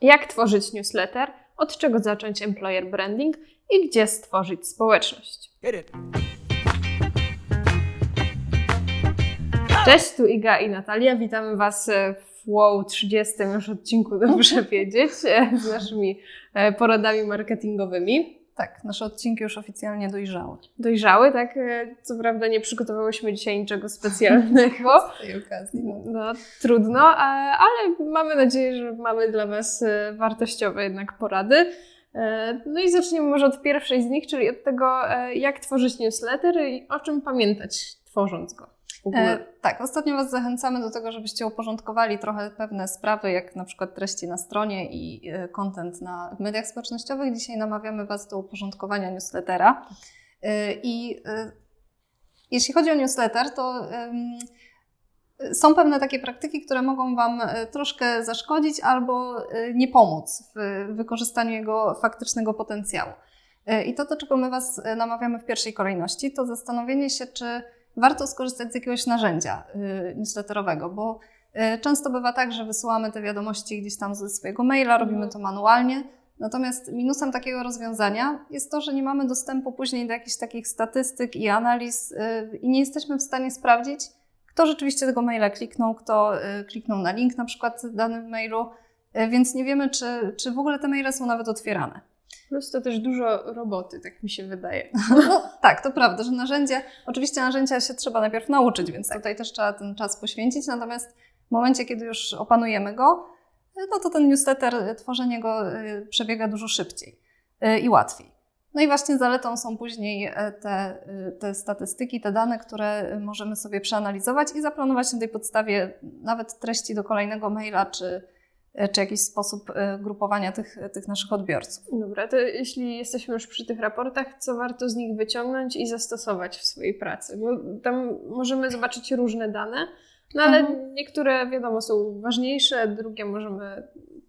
Jak tworzyć newsletter, od czego zacząć employer branding i gdzie stworzyć społeczność. Cześć, tu Iga i Natalia. Witamy Was w WOW 30 już odcinku, dobrze wiedzieć, z naszymi e, poradami marketingowymi. Tak, nasze odcinki już oficjalnie dojrzały. Dojrzały, tak? E, Co prawda nie przygotowałyśmy dzisiaj niczego specjalnego. Z tej okazji. No. No, trudno, ale mamy nadzieję, że mamy dla Was e, wartościowe jednak porady. E, No i zaczniemy może od pierwszej z nich, czyli od tego, jak tworzyć newsletter i o czym pamiętać tworząc go. E, tak, ostatnio Was zachęcamy do tego, żebyście uporządkowali trochę pewne sprawy, jak na przykład treści na stronie i e, content na w mediach społecznościowych. Dzisiaj namawiamy Was do uporządkowania newslettera. E, I e, jeśli chodzi o newsletter, to są pewne takie praktyki, które mogą Wam e, troszkę zaszkodzić albo e, nie pomóc w wykorzystaniu jego faktycznego potencjału. E, I to, do czego my Was e, namawiamy w pierwszej kolejności, to zastanowienie się, czy warto skorzystać z jakiegoś narzędzia y, newsletterowego, bo y, często bywa tak, że wysyłamy te wiadomości gdzieś tam ze swojego maila, robimy to manualnie. Natomiast minusem takiego rozwiązania jest to, że nie mamy dostępu później do jakichś takich statystyk i analiz y, i nie jesteśmy w stanie sprawdzić, kto rzeczywiście tego maila kliknął, kto kliknął na link na przykład w danym mailu, więc nie wiemy, czy, czy w ogóle te maile są nawet otwierane. Plus to też dużo roboty, tak mi się wydaje. No, tak, to prawda, że narzędzie, oczywiście narzędzia się trzeba najpierw nauczyć, więc tutaj też trzeba ten czas poświęcić. Natomiast w momencie, kiedy już opanujemy go, no to ten newsletter, tworzenie go y, przebiega dużo szybciej y, i łatwiej. No i właśnie zaletą są później e, te, te statystyki, te dane, które możemy sobie przeanalizować i zaplanować na tej podstawie nawet treści do kolejnego maila, czy, e, czy jakiś sposób e, grupowania tych, tych naszych odbiorców. Dobra, to jeśli jesteśmy już przy tych raportach, co warto z nich wyciągnąć i zastosować w swojej pracy? Bo tam możemy zobaczyć różne dane, no ale Mhm. niektóre wiadomo są ważniejsze, drugie możemy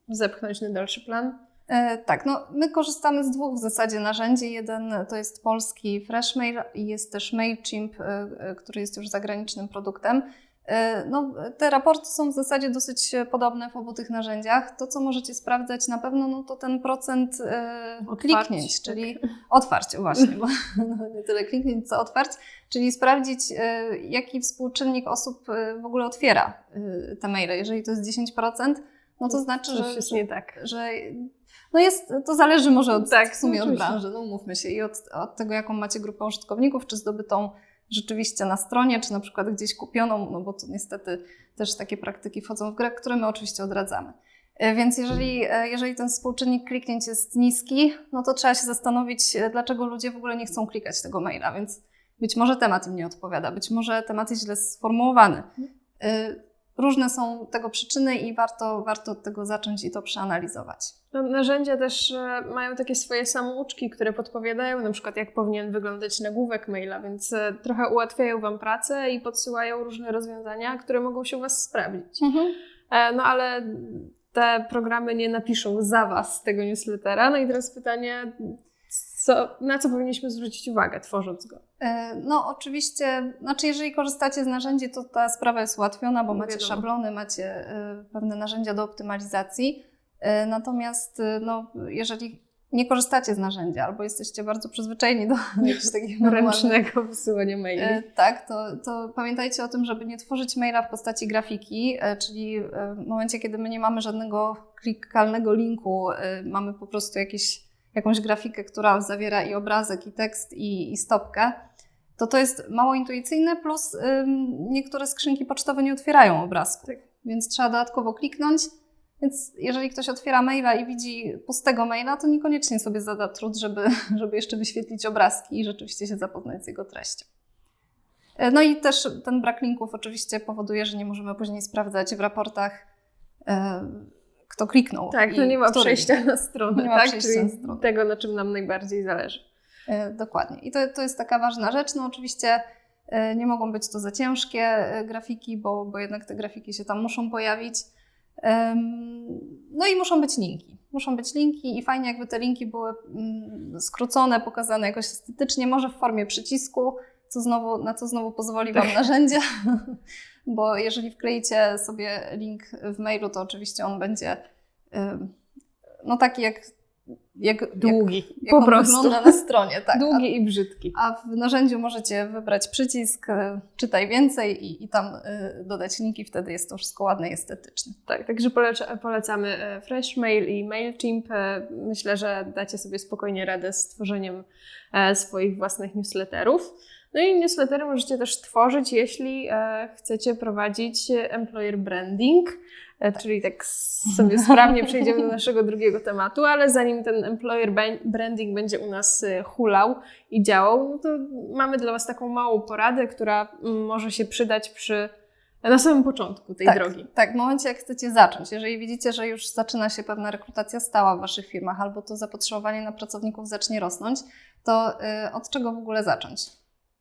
zepchnąć na dalszy plan. E, tak, no my korzystamy z dwóch w zasadzie narzędzi. Jeden to jest polski Freshmail i jest też MailChimp, e, e, który jest już zagranicznym produktem. E, No, te raporty są w zasadzie dosyć podobne w obu tych narzędziach. To, co możecie sprawdzać na pewno, no to ten procent e, Otwarć, kliknięć, tak. czyli otwarć, właśnie, bo no, nie tyle kliknięć, co otwarć, czyli sprawdzić, e, jaki współczynnik osób e, w ogóle otwiera e, te maile. Jeżeli to jest 10%, no to znaczy, Coś że, jest nie tak. że no jest, to zależy może od, Tak, w sumie od oczywiście. branży, no umówmy się, i od, od tego, jaką macie grupę użytkowników, czy zdobytą rzeczywiście na stronie, czy na przykład gdzieś kupioną, no bo to niestety też takie praktyki wchodzą w grę, które my oczywiście odradzamy. E, Więc jeżeli, e, jeżeli ten współczynnik kliknięć jest niski, no to trzeba się zastanowić, e, dlaczego ludzie w ogóle nie chcą klikać tego maila, więc być może temat im nie odpowiada, być może temat jest źle sformułowany. Różne są tego przyczyny i warto, warto od tego zacząć i to przeanalizować. No, narzędzia też e, mają takie swoje samouczki, które podpowiadają na przykład jak powinien wyglądać nagłówek maila, więc e, trochę ułatwiają Wam pracę i podsyłają różne rozwiązania, które mogą się u Was sprawdzić. E, No ale te programy nie napiszą za Was tego newslettera. No i teraz pytanie, co, na co powinniśmy zwrócić uwagę, tworząc go? E, No, oczywiście, znaczy, jeżeli korzystacie z narzędzi, to ta sprawa jest ułatwiona, bo No macie wiadomo. szablony, macie e, pewne narzędzia do optymalizacji. E, Natomiast, no, jeżeli nie korzystacie z narzędzia albo jesteście bardzo przyzwyczajeni do takich manualnych Ręcznego wysyłania maili. Tak, to, to pamiętajcie o tym, żeby nie tworzyć maila w postaci grafiki, czyli w momencie, kiedy my nie mamy żadnego klikalnego linku, mamy po prostu jakieś, jakąś grafikę, która zawiera i obrazek, i tekst, i, i stopkę, to to jest mało intuicyjne, plus ym, niektóre skrzynki pocztowe nie otwierają obrazku, Tak. więc trzeba dodatkowo kliknąć. Więc jeżeli ktoś otwiera maila i widzi pustego maila, to niekoniecznie sobie zada trud, żeby, żeby jeszcze wyświetlić obrazki i rzeczywiście się zapoznać z jego treścią. E, No i też ten brak linków oczywiście powoduje, że nie możemy później sprawdzać w raportach, e, kto kliknął. tak, to nie ma który przejścia na stronę, Nie tak? Czyli na stronę. tego, na czym nam najbardziej zależy. E, Dokładnie. I to, to jest taka ważna rzecz. No oczywiście e, nie mogą być to za ciężkie e, grafiki, bo, bo jednak te grafiki się tam muszą pojawić. No i muszą być linki. Muszą być linki i fajnie jakby te linki były mm, skrócone, pokazane jakoś estetycznie, może w formie przycisku, co znowu, na co znowu pozwoli Wam narzędzie, bo jeżeli wkleicie sobie link w mailu, to oczywiście on będzie no taki jak, jak, Długi, jak, jak po prostu. wygląda na stronie. Tak. Długi i brzydki. A, a w narzędziu możecie wybrać przycisk e, czytaj więcej i, i tam e, dodać linki, wtedy jest to wszystko ładne i estetyczne. Tak, także poleca- polecamy e, Freshmail i MailChimp. Myślę, że dacie sobie spokojnie radę z tworzeniem swoich własnych newsletterów. No i newslettery możecie też tworzyć, jeśli e, chcecie prowadzić e, employer branding, e, czyli tak sobie sprawnie przejdziemy do naszego drugiego tematu, ale zanim ten employer branding będzie u nas hulał i działał, no to mamy dla Was taką małą poradę, która może się przydać przy na samym początku tej tak, drogi. Tak, w momencie jak chcecie zacząć, jeżeli widzicie, że już zaczyna się pewna rekrutacja stała w Waszych firmach albo to zapotrzebowanie na pracowników zacznie rosnąć, to od czego w ogóle zacząć?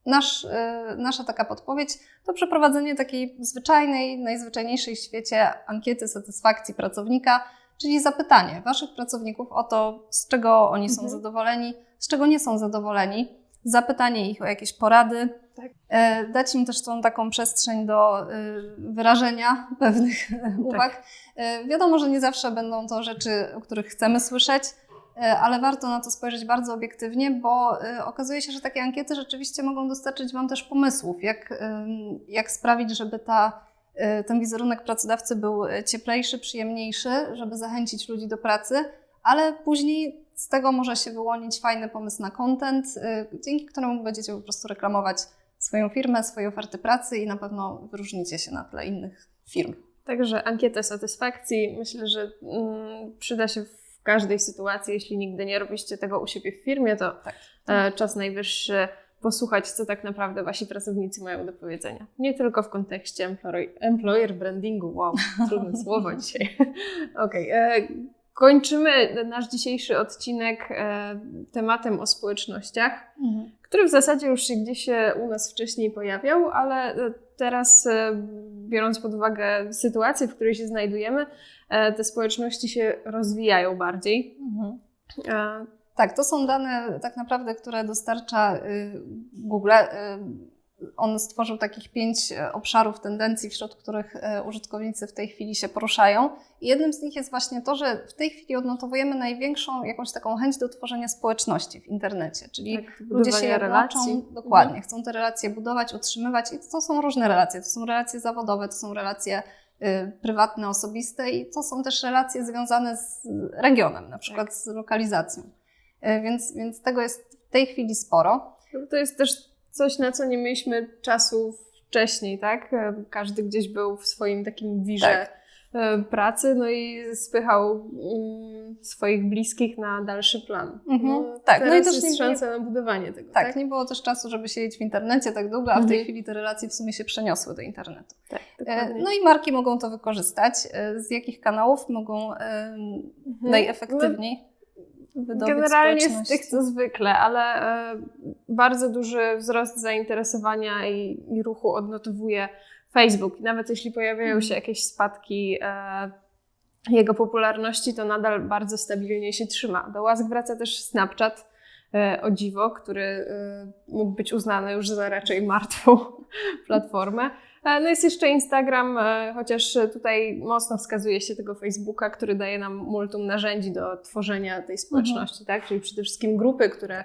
Nasz, y, nasza taka podpowiedź to przeprowadzenie takiej zwyczajnej, najzwyczajniejszej w świecie ankiety satysfakcji pracownika, czyli zapytanie Waszych pracowników o to, z czego oni są Mhm. zadowoleni, z czego nie są zadowoleni, zapytanie ich o jakieś porady, Tak. e, dać im też tą taką przestrzeń do y, wyrażenia pewnych uwag. E, Wiadomo, że nie zawsze będą to rzeczy, o których chcemy słyszeć, e, ale warto na to spojrzeć bardzo obiektywnie, bo e, okazuje się, że takie ankiety rzeczywiście mogą dostarczyć Wam też pomysłów, jak, jak sprawić, żeby ta, e, ten wizerunek pracodawcy był cieplejszy, przyjemniejszy, żeby zachęcić ludzi do pracy, ale później z tego może się wyłonić fajny pomysł na content, e, dzięki któremu będziecie po prostu reklamować swoją firmę, swoje oferty pracy i na pewno wyróżnicie się na tle innych firm. Także ankieta satysfakcji myślę, że mm, przyda się każdej sytuacji. Jeśli nigdy nie robiliście tego u siebie w firmie, to Tak. e, czas najwyższy posłuchać, co tak naprawdę wasi pracownicy mają do powiedzenia. Nie tylko w kontekście employer, brandingu. Wow, trudne słowo dzisiaj. Okej. e, Kończymy nasz dzisiejszy odcinek e, tematem o społecznościach który w zasadzie już się gdzieś u nas wcześniej pojawiał, ale teraz, biorąc pod uwagę sytuację, w której się znajdujemy, e, te społeczności się rozwijają bardziej. Mhm. E, Tak, to są dane tak naprawdę, które dostarcza y, Google. On stworzył takich pięć e, obszarów tendencji, wśród których e, użytkownicy w tej chwili się poruszają. I jednym z nich jest właśnie to, że w tej chwili odnotowujemy największą jakąś taką chęć do tworzenia społeczności w internecie. Czyli tak, ludzie się relacji. relacji. dokładnie, chcą te relacje budować, utrzymywać i to są różne relacje. To są relacje zawodowe, to są relacje y, prywatne, osobiste i to są też relacje związane z regionem, na przykład z lokalizacją. Y, Więc, więc tego jest w tej chwili sporo. Mhm. To jest też coś, na co nie mieliśmy czasu wcześniej, tak? E, Każdy gdzieś był w swoim takim wirze Tak. e, pracy, no i spychał mm, swoich bliskich na dalszy plan. Mhm. No, Tak, no i teraz też jest nie- szansa na budowanie tego, Tak, tak? nie było też czasu, żeby siedzieć w internecie tak długo, a w tej Mhm. chwili te relacje w sumie się przeniosły do internetu. tak E. No i marki mogą to wykorzystać. Z jakich kanałów mogą Mhm. najefektywniej wydobyć Generalnie z tych co zwykle, ale e, bardzo duży wzrost zainteresowania i, i ruchu odnotowuje Facebook. I nawet jeśli pojawiają się jakieś spadki e, jego popularności, to nadal bardzo stabilnie się trzyma. Do łask wraca też Snapchat, e, o dziwo, który mógł być uznany już za raczej martwą platformę. E, No jest jeszcze Instagram, e, chociaż tutaj mocno wskazuje się tego Facebooka, który daje nam multum narzędzi do tworzenia tej społeczności, tak? Czyli przede wszystkim grupy, które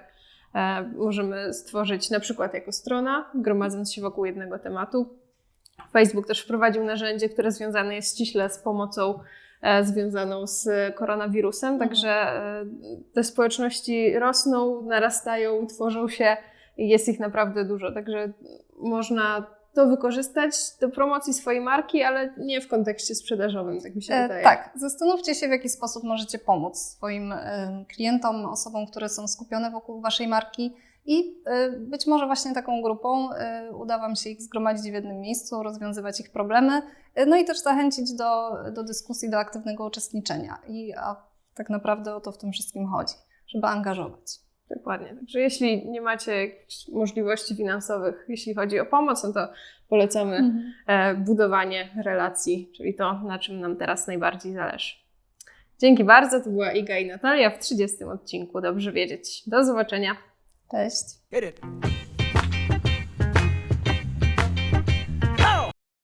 e, możemy stworzyć na przykład jako strona, gromadząc się wokół jednego tematu. Facebook też wprowadził narzędzie, które związane jest ściśle z pomocą związaną z koronawirusem, Mhm. także te społeczności rosną, narastają, tworzą się i jest ich naprawdę dużo, także można to wykorzystać do promocji swojej marki, ale nie w kontekście sprzedażowym, tak mi się E, wydaje. Tak, zastanówcie się, w jaki sposób możecie pomóc swoim e, klientom, osobom, które są skupione wokół Waszej marki. I e, być może właśnie taką grupą e, uda Wam się ich zgromadzić w jednym miejscu, rozwiązywać ich problemy, e, no i też zachęcić do, do dyskusji, do aktywnego uczestniczenia. I a tak naprawdę o to w tym wszystkim chodzi, żeby angażować. Dokładnie. Także jeśli nie macie jakichś możliwości finansowych, jeśli chodzi o pomoc, no to polecamy e, budowanie relacji, czyli to, na czym nam teraz najbardziej zależy. Dzięki bardzo. To była Iga i Natalia w 30 odcinku. Dobrze wiedzieć. Do zobaczenia. Cześć.